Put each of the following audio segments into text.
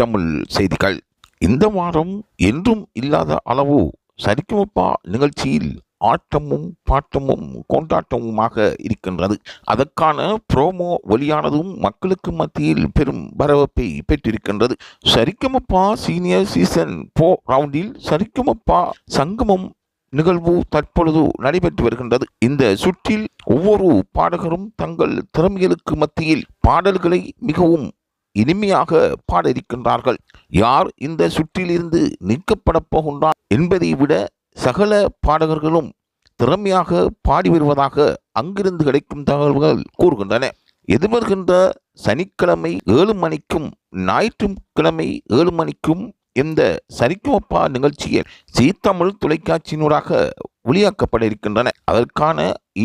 தமிழ் செய்திகள். இந்த வாரம் என்றும் இல்லாத அளவு சரிக்குமப்பா நிகழ்ச்சியில் ஆட்டமும் பாட்டமும் கொண்டாட்டமுமாக இருக்கின்றது. அதற்கான ப்ரோமோ வெளியானதும் மக்களுக்கு மத்தியில் பெரும் வரவேற்பை பெற்றிருக்கின்றது. சரிக்குமப்பா சீனியர் சீசன் போ ரவுண்டில் சரிக்குமப்பா சங்கமம் நிகழ்வு தற்பொழுது நடைபெற்று வருகின்றது. இந்த சுற்றில் ஒவ்வொரு பாடகரும் தங்கள் திறமைகளுக்கு மத்தியில் பாடல்களை மிகவும் இனிமையாக பாடியிருக்கின்றார்கள். யார் இந்த சுற்றிலிருந்து நீக்கப்படப் போகின்றார் என்பதை விட சகல பாடகர்களும் திறமையாக பாடி வருவதாக அங்கிருந்து கிடைக்கும் தகவல்கள் கூறுகின்றன. எதிர்வருகின்ற சனிக்கிழமை ஏழு மணிக்கும் ஞாயிற்றுக்கிழமை ஏழு மணிக்கும் இந்த சரிக்குமப்பா நிகழ்ச்சியில் சீத்தமிழ் தொலைக்காட்சியினூடாக ஒளியாக்கப்பட இருக்கின்றன. அதற்கான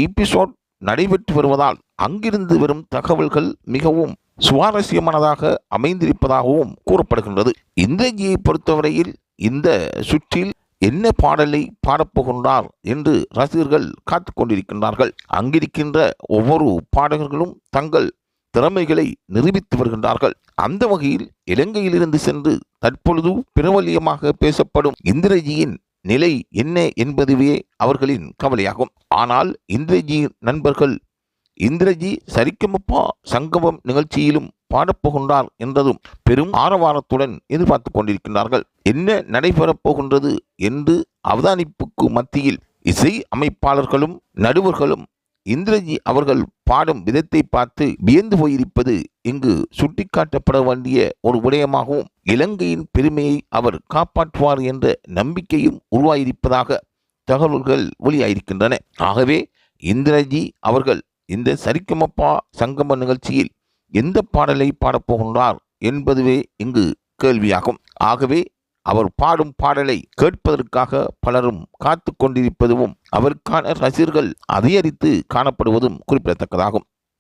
எபிசோட் நடைபெற்று வருவதால் அங்கிருந்து வரும் தகவல்கள் மிகவும் சுவாரஸ்யமானதாக அமைந்திருப்பதாகவும் கூறப்படுகின்றது. இந்திரஜியை பொறுத்தவரையில் இந்த சுற்றில் என்ன பாடலை பாடப்போகின்றார் என்று ரசிகர்கள் காத்து கொண்டிருக்கின்றார்கள். அங்கிருக்கின்ற ஒவ்வொரு பாடகர்களும் தங்கள் திறமைகளை நிரூபித்து வருகின்றார்கள். அந்த வகையில் இலங்கையிலிருந்து சென்று தற்பொழுது பிரபலியமாக பேசப்படும் இந்திரஜியின் நிலை என்ன என்பதுவே அவர்களின் கவலையாகும். ஆனால் இந்திரஜி நண்பர்கள் இந்திரஜி சரிக்கமப்பா சங்கமம் நிகழ்ச்சியிலும் பாடப்போகின்றார் என்றதும் பெரும் ஆரவாரத்துடன் எதிர்பார்த்து கொண்டிருக்கின்றார்கள். என்ன நடைபெறப் போகின்றது என்று அவதானிப்புக்கு மத்தியில் இசை அமைப்பாளர்களும் நடுவர்களும் இந்திரஜி அவர்கள் பாடும் விதத்தை பார்த்து வியந்து போயிருப்பது இங்கு சுட்டிக்காட்டப்பட வேண்டிய ஒரு விடயமாகவும் இலங்கையின் பெருமையை அவர் காப்பாற்றுவார் என்ற நம்பிக்கையும் உருவாயிருப்பதாக தகவல்கள் வெளியாயிருக்கின்றன. ஆகவே இந்திரஜி அவர்கள் இந்த சரிக்கமப்பா சங்கம நிகழ்ச்சியில் எந்த பாடலை பாடப்போகின்றார் என்பதுவே இங்கு கேள்வியாகும். ஆகவே அவர் பாடும் பாடலை கேட்பதற்காக பலரும் காத்து கொண்டிருப்பதும் அவருக்கான ரசிகர்கள் அதிகரித்து காணப்படுவதும் குறிப்பிடத்தக்கதாகும்.